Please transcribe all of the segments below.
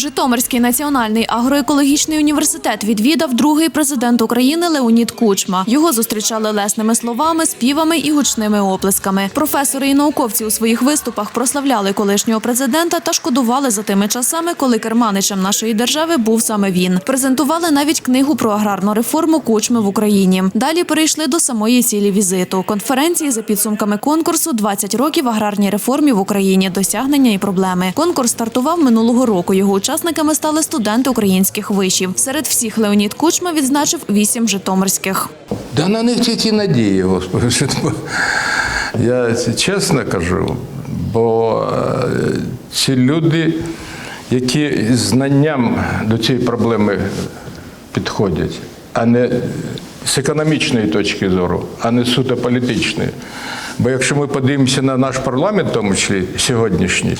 Житомирський національний агроекологічний університет відвідав другий президент України Леонід Кучма. Його зустрічали лесними словами, співами і гучними оплесками. Професори і науковці у своїх виступах прославляли колишнього президента та шкодували за тими часами, коли керманичем нашої держави був саме він. Презентували навіть книгу про аграрну реформу Кучми в Україні. Далі перейшли до самої цілі візиту конференції за підсумками конкурсу «20 років аграрній реформі в Україні. Досягнення і проблеми. Конкурс стартував минулого року. Його учасниками стали студенти українських вишів. Серед всіх Леонід Кучма відзначив вісім житомирських. Да на них тільки надії, Господи. Я чесно кажу, бо е, ці люди, які з знанням до цієї проблеми підходять, а не з економічної точки зору, а не суто політичної. Бо якщо ми подивимося на наш парламент, в тому числі сьогоднішній,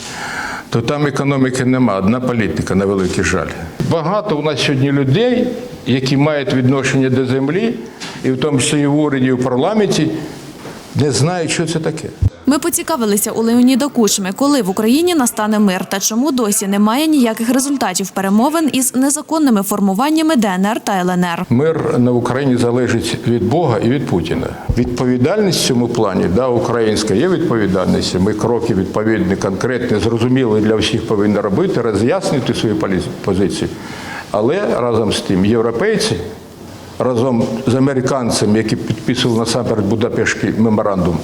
то там економіки нема, одна політика, на великий жаль. Багато у нас сьогодні людей, які мають відношення до землі, і в тому числі і в уряді, і в парламенті, не знають, що це таке. Ми поцікавилися у Леоніда Кучми, коли в Україні настане мир та чому досі немає ніяких результатів перемовин із незаконними формуваннями ДНР та ЛНР. Мир на Україні залежить від Бога і від Путіна. Відповідальність в цьому плані, да, українська є відповідальність. Ми кроки відповідні, конкретні, зрозуміли для всіх повинні робити, роз'яснити свою полі- позицію. Але разом з тим, європейці разом з американцями, які підписували насамперед Будапештський меморандум,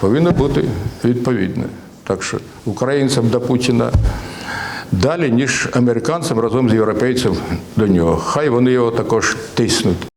повинно бути відповідне. Так що українцям до Путіна далі, ніж американцям разом з європейцем до нього. Хай вони його також тиснуть.